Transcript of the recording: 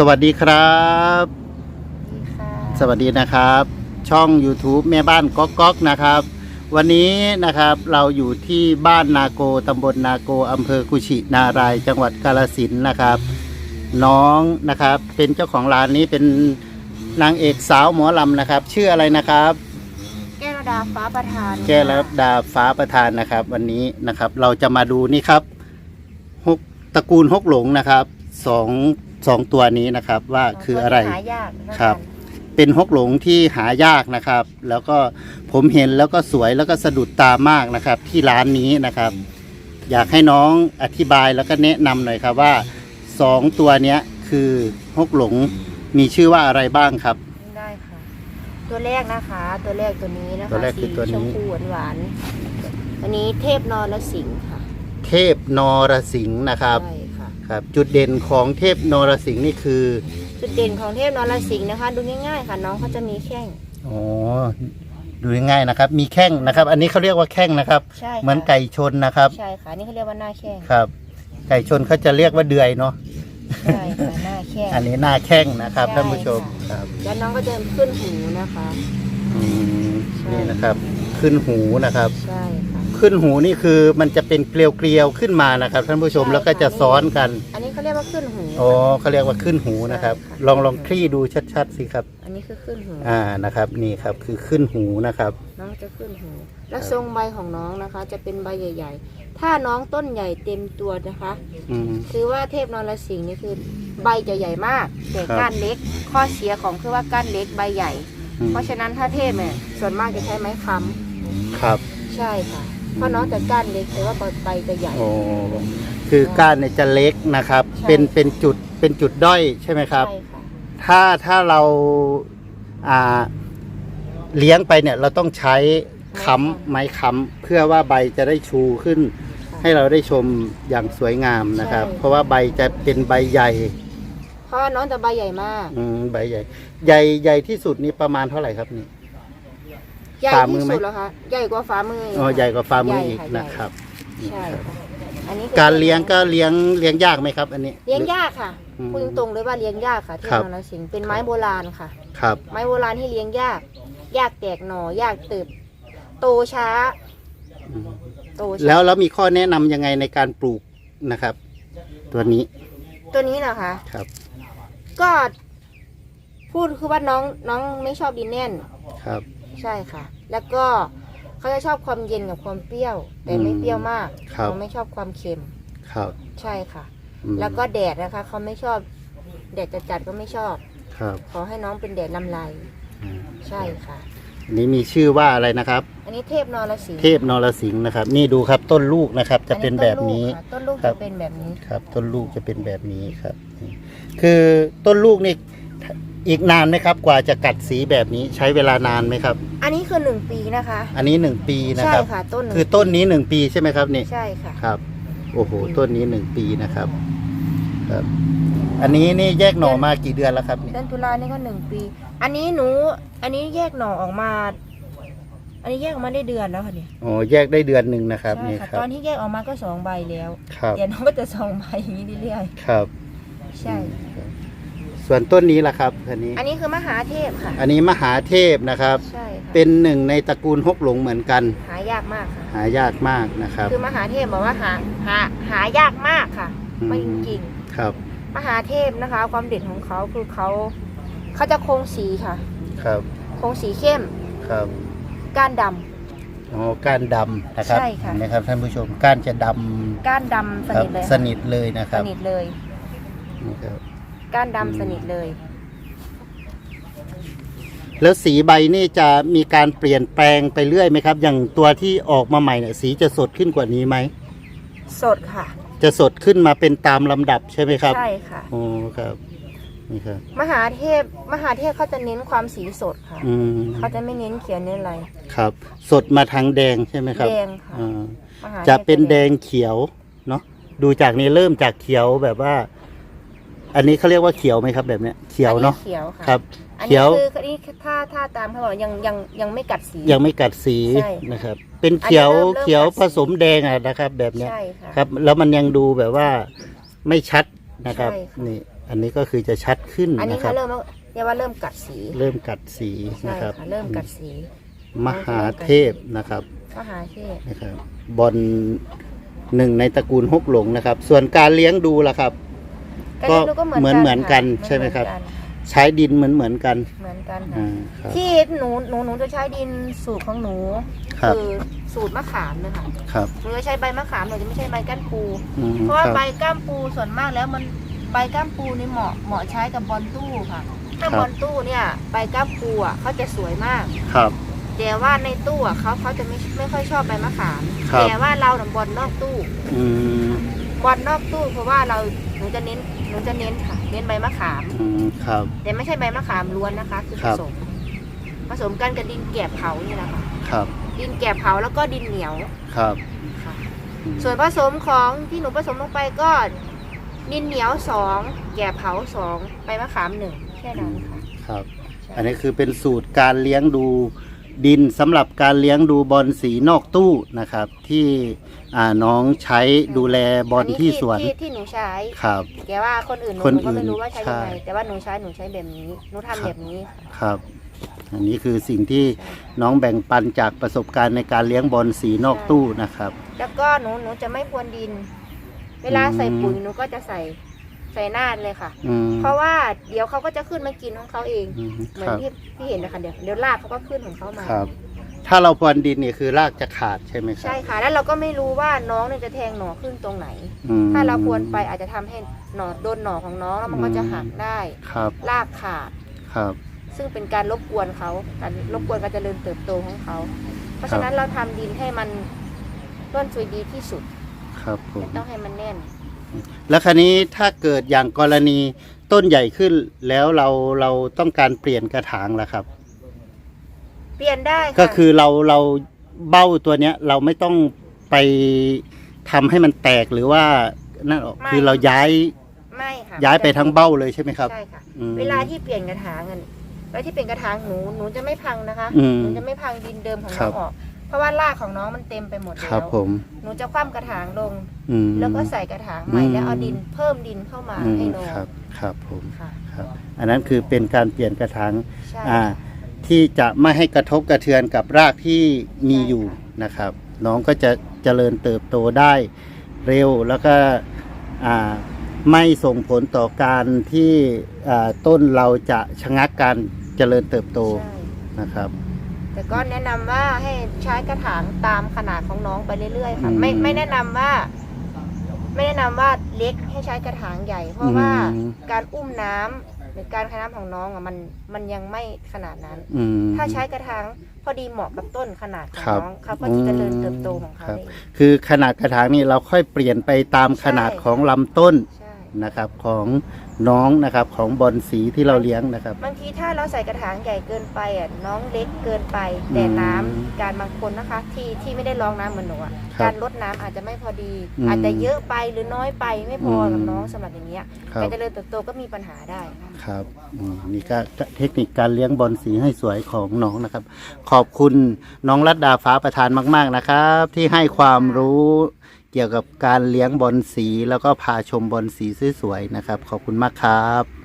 สวัสดีครับค่ะสวัสดีนะครับ ช่อง YouTube แม่บ้านก๊อกก๊อกนะครับ วันนี้นะครับเราอยู่ที่บ้านนาโกตำบลนาโกอำเภอกุชินาราย จังหวัดกาลสินธุ์นะครับ น้องนะครับเป็นเจ้าของร้านนี้เป็นนางเอกสาวหมอลำนะครับ ชื่ออะไรนะครับ แก้วดาฟ้าประธานแก้วรัตดาฟ้าประธานนะครับ วันนี้นะครับเราจะมาดูนี่ครับฮกตระกูลฮกหลงนะครับ สองสองตัวนี้นะครับว่าคืออะไรหายากนะะครับ เป็นฮกหลงที่หายากนะครับ แล้วก็ผมเห็นแล้วก็สวยแล้วก็สะดุดตามากนะครับ ที่ร้านนี้นะครับ อยากให้น้องอธิบายแล้วก็แนะนำหน่อยครับว่าสองตัวเนี้ยคือฮกหลงมีชื่อว่าอะไรบ้างครับ ได้ค่ะ ตัวแรกนะคะ ตัวแรกตัวนี้นะคะตัวแรกคือตัวนี้ สีชมพูหวานๆอันนี้เทพนรสิงห์ค่ะเทพนรสิงห์นะครับ ใช่ ค่ะครับ จุดเด่นของเทพนรสิงห์นี่คือจุดเด่นของเทพนรสิงห์นะคะ ดูง่ายๆ ค่ะน้องเขาจะมีแข้ง อ๋อดูง่ายๆนะครับ มีแข้งนะครับ อันนี้เขาเรียกว่าแข้งนะครับ ใช่ค่ะ เหมือนไก่ชนนะครับ ใช่ค่ะนี่เขาเรียกว่าหน้าแข้งครับ ไก่ชนเขาจะเรียกว่าเดือยเนาะใช่ค่ะหน้าแข้ง อันนี้หน้าแข้งนะครับใช่ ท่านผู้ชมค่ะครับแล้วน้องก็จะขึ้นหูนะคะ อืมใช่ นี่นะครับ ขึ้นหูนะครับ ใช่ค่ะ ขึ้นหูนี่คือมันจะเป็นเกลียวๆขึ้นมานะครับ ท่านผู้ชมใช่แล้วก็จะค่ะซ้อนกันอันนี้เขาเรียกว่าขึ้นหูอ๋อเขาเรียกว่าขึ้นหูนะครับใช่ค่ะลองลองคลี่ดูชัดๆสิครับ อันนี้คือขึ้นหูอ่านะครับ นี่ครับคือขึ้นหูนะครับ น้องจะขึ้นหู และทรงใบของน้องนะคะ จะเป็นใบใหญ่ ๆ ถ้าน้องต้นใหญ่เต็มตัวนะคะอืม คือว่าเทพนรสิงห์นี่คือใบจะใหญ่มากแต่ครับ ก้านเล็ก ข้อเสียของคือว่าก้านเล็กใบใหญ่ อืมเพราะฉะนั้นถ้าเทพเนี่ยส่วนมากจะใช้ไม้ค้ครับำใช่ค่ะ เพราะน้องจะก้านเล็กแต่ว่าใบจะใหญ่ โอ้คือก้านเนี่ยจะเล็กนะครับ ใช่ เป็นเป็นจุดเป็นจุดด้อยใช่ไหมครับ ใช่ค่ะถ้าถ้าเราอ่าเลี้ยงไปเนี่ยเราต้องใช้ค้ำไม้ค้ำเพื่อว่าใบจะได้ชูขึ้นให้เราได้ชมอย่างสวยงามนะครับเพราะว่าใบจะเป็นใบใหญ่เพราะว่าน้องจะใบใหญ่มาก อืมใบใหญ่ ใหญ่ใหญ่ที่สุดนี่ประมาณเท่าไหร่ครับนี่ ใหญ่ฝ่ามืที่อไหมสุดแล้วคะใหญ่กว่าฝ่ามืออ๋อใหญ่กว่าฝ่ามืออีกใหญ่นะครับใช่ค่ะอันนี้คือการเลี้ยงก็เลี้ยงเลี้ยงยากไหมครับอันนี้ เลี้ยงยากค่ะอืมพูดตรงๆเลยว่าเลี้ยงยากค่ะเทพครับ นรสิงห์เป็นไม้โบราณค่ะ ครับ ไม้โบราณที่เลี้ยงยาก ยากแตกหน่อยากเติบโตช้าอืมโตช้าแล้วแล้วมีข้อแนะนำยังไงในการปลูกนะครับ ตัวนี้ตัวนี้นะคะครับก็พูดคือว่าน้องน้องไม่ชอบดินแน่น ครับ ใช่ค่ะ แล้วก็เขาจะชอบความเย็นกับความเปรี้ยว แต่ไม่อืมเปรี้ยวมากครับ เขาไม่ชอบความเค็ม ครับใช่ค่ะ อืมแล้วก็แดดนะคะเขาไม่ชอบแดดจัดๆก็ไม่ชอบ ครับขอให้น้องเป็นแดดลำไรอืมใช่ค่ะ อันนี้มีชื่อว่าอะไรนะครับ อันนี้เทพนรสิงห์เทพนรสิงห์นะครับ นี่ดูครับต้นลูกนะครับ จะเป็นแบบนี้ต้นลูกครัค่ะบต้นลูกจะเป็นแบบนี้ ครับ ต้นลูกจะเป็นแบบนี้ครับนี่คือต้นลูกนี่ อีกนานไหมครับ กว่าจะกัดสีแบบนี้ใช้เวลานานไหมครับ อันนี้คือหนึ่งปีนะคะ อันนี้หนึ่งปีนะใช่ครับ ค่ะต้นหนึ่งคือต้นนี้หนึ่งปีใช่ไหมครับนี่ ใช่ค่ะ ครับ โอ้โห ต้นนี้หนึ่งปีนะครับครับ อันนี้นี่แยกหน่อมากี่เดือนแล้วครับนี่ เดือนตุลานี่ก็หนึ่งปี อันนี้หนู อันนี้แยกหน่อออกมา อันนี้แยกออกมาได้เดือนแล้วค่ะเนี่ยอ๋อ แยกได้เดือนหนึ่งนะครับใช่นี่ค่ะ ครัตบอนที่แยกออกมาก็สองใบแล้ว ครับ เดี๋ยวน้องก็จะสองใบอย่างนี้เรื่อยครับ ๆใช่ ส่วนต้นนี้ล่ะครับอันนี้ อันนี้คือมหาเทพค่ะ อันนี้มหาเทพนะครับ ใช่ค่ะเป็นหนึ่งในตระกูลฮกหลงเหมือนกัน หายากมากค่ะ หายากมากนะครับ คือมหาเทพบอกว่าหาหาหายากมากค่ะอืม ไม่จริงครับๆมหาเทพนะคะ ความเด่นของเขาคือเขาเขาจะโครงสีค่ะ ครับโครงสีเข้มครับก้านดำ อ๋อก้านดำนะครับใช่ค่ะนะครับท่านผู้ชมก้านจะดำก้านดำสครับนิทเลยสนิทเลยนะคสรับนิทเลย นี่ครับ ก้านอืมดำสนิทเลย แล้วสีใบนี่จะมีการเปลี่ยนแปลงไปเรื่อยไหมครับ อย่างตัวที่ออกมาใหม่เนี่ยสีจะสดขึ้นกว่านี้ไหม สดค่ะ จะสดขึ้นมาเป็นตามลำดับใช่ไหมครับใช่ค่ะ โอ้ครับนี่ครับ มหาเทพมหาเทพเขาจะเน้นความสีสดค่ะ อืมเขาจะไม่เน้นเขียวเน้นอะไร ครับ สดมาทางแดงใช่ไหมครับแดงค่ะ อ่ามหาทพจะเป็นแดงเขียวเนาะดูจากนี้เริ่มจากเขียวแบบว่า อันนี้เขาเรียกว่าเขียวไหมครับแบบเนี้ยเขียวเนาะ อัเขียวค่ะครับอันเขีนี้ยว คืออันนี้ถ้าถ้าตามเขาบอกยังยังยังไม่กัดสี ยังไม่กัดสีใช่นะครับ เป็นเขียวอันนี้เริ่มเริ่มเขียวกัดสี ผสมแดงอะนะครับ แบบเนี้ยใช่ค่ะ ครับ แล้วมันยังดูแบบว่าไม่ชัดนะครับ ใช่ค่ะ นี่อันนี้ก็คือจะชัดขึ้นอันนี้นะครัเขาบเริ่มแล้วเรียกว่าเริ่มกัดสีเริ่มกัดสีใช่นะครับค่ะเริ่มกัดสีมหาเทพนะครับมหาเทพนะครับบอลหนึ่งในตระกูลฮกหลงนะครับ ส่วนการเลี้ยงดูล่ะครับ ก็ก็เหมือนเหมือนกันใช่ไหมครับ ใช้ดินเหมือนเหมือนกันเหมือนกันค่ะ อ่าครับ ที่หนูหนูหนูจะใช้ดินสูตรของหนูครับอสูตรมะขามนะคะครับหนูจะใช้ใบมะขามหนูจะไม่ใช่ใบก้านปู อืมเพราะคว่ารับใบก้ามปูส่วนมากแล้วมันใบก้ามปูนี่เหมาะเหมาะใช้กับบอลตู้ค่ะ ถ้าครับ บอลตู้เนี่ยใบก้ามปูอะเขาจะสวยมาก ครับ แต่ว่าในตู้อะเขาเขาจะไม่ไม่ค่อยชอบใบมะขาม ครับ แต่ว่าเราเนี่ยบอลนอกตู้อืมบอลนอกตู้เพราะว่าเราห นูจะเน้นหนูจะเน้นค่ะ เน้นใบมะขาม อืมครับ แต่ไม่ใช่ใบมะขามล้วนนะคะ คือคผรับ สม ผสมกันกับดินแกบเผานี่แหละค่ะ ครับดินแกบเผาแล้วก็ดินเหนียวครับค่ะ อืมส่วนผสมของที่หนูผสมลงไปก็ดินเหนียวสองแกบเผาสองใบมะขามหนึ่งแค่นั้นค่ะ ครับ ใช่ อันนี้คือเป็นสูตรการเลี้ยงดู ดินสำหรับการเลี้ยงดูบอลสีนอกตู้นะครับ ที่อ่าน้องใช้ดูแลบอลที่สวนที่ที่หนูใช้ ครับ แกว่าคนอื่นหนูคนหนูก็ไม่อื่นรู้ว่าใช้ยังไง ใช่ แต่ว่าหนูใช้หนูใช้แบบนี้ หนูทำแบบนี้ค่ะครับ อันนี้คือสิ่งที่น้องแบ่งปันจากประสบการณ์ในการเลี้ยงบอลสีนอกตู้นะครับ แล้วก็หนูหนูจะไม่พรวนดิน เวลาใส่ปุ๋ยหนูก็จะใส่ใส่หน้าเลยค่ะ อืม เพราะว่าเดี๋ยวเขาก็จะขึ้นมากินของเขาเองอืมเหมือคนรับที่ที่เห็นนะคะเดี๋ยวเดี๋ยวรากเขาก็ขึ้นของเขามา ครับ ถ้าเราพรวนดินเนี่ยคือรากจะขาดใช่ไหมครัใช่บค่ะ แล้วเราก็ไม่รู้ว่าน้องเนี่ยจะแทงหน่อขึ้นตรงไหน อืม ถ้าเราพรวนไปอาจจะทำให้หน่อโดนหน่อของน้องแล้วมันก็จะหักได้ครับรากขาด ครับ ซึ่งเป็นการรบกวนเขาการรบกวนการเจริญเติบโตของเขา เพราะฉะนั้นเราทำดินให้มันร่วนซุยดีที่สุด ครับผมไม่ต้องให้มันแน่น แล้วคราวนี้ถ้าเกิดอย่างกรณีต้นใหญ่ขึ้นแล้วเราเราต้องการเปลี่ยนกระถางล่ะครับ เปลี่ยนได้ค่ะก็คือเราเราเบ้าตัวเนี้ยเราไม่ต้องไปทำให้มันแตกหรือว่านั่นออกคือเราย้ายไม่ค่ะย้ายไปทั้งเบ้าเลยใช่ไหมครับ ใช่ค่ะ อืม เวลาที่เปลี่ยนกระถางอะเวลาที่เปลี่ยนกระถางหนูหนูจะไม่พังนะคะ อืม หนูจะไม่พังดินเดิมของครัน้อบงออก เพราะว่ารากของน้องมันเต็มไปหมดคแล้รับวผม หนูจะคว่ำกระถางลง อืม แล้วก็ใส่กระถางใหม่อืม แล้วเอาดินเพิ่มดินเข้ามาอืมให้น้องครับครับผมค่ะครับ อันนั้นคือเป็นการเปลี่ยนกระถางใช่อ่าที่จะไม่ให้กระทบกระเทือนกับรากที่มีอยู่นะครับ น้องก็จะเจริญเติบโตได้เร็วแล้วก็อ่าไม่ส่งผลต่อการที่อ่าต้นเราจะชะงักการเจริญเติบโตใช่ นะครับ แต่ก็แนะนำว่าให้ใช้กระถางตามขนาดของน้องไปเรื่อยๆค่ะอืมไม่ไม่แนะนำว่า ไม่แนะนำว่าเล็กให้ใช้กระถางใหญ่ เพราะว่าอืมการอุ้มน้ำหรือการคายน้ำของน้องอะมันมันยังไม่ขนาดนั้น อืม ถ้าใช้กระถางพอดีเหมาะกับต้นขนาดของครับน้องเขาก็จะเจริญเติบโตของเขาครับ เอง คือขนาดกระถางนี่เราค่อยเปลี่ยนไปตามขนาดของลำต้น ใช่ นะครับของน้องนะครับของบอลสีที่เราเลี้ยงนะครับ บางทีถ้าเราใส่กระถางใหญ่เกินไปอะน้องเล็กเกินไป แต่น้ำอืมการบางคนนะคะ ที่ที่ไม่ได้รองน้ำเหมือนหนูอะครับการลดน้ำอาจจะไม่พอดี อืมอาจจะเยอะไปหรือน้อยไปไม่พออม กับน้องสำหรับอย่างเงี้ยครับการเจริญเติบโตก็มีปัญหาได้ค่ะครับอืมนี่ก็เทคนิคการเลี้ยงบอลสีให้สวยของน้องนะครับ ขอบคุณน้องรัตดาฟ้าประธานมาก ๆนะครับ ที่ให้ความรู้ เกี่ยวกับการเลี้ยงบอลสี แล้วก็พาชมบอลสีสวยๆนะครับ ขอบคุณมากครับ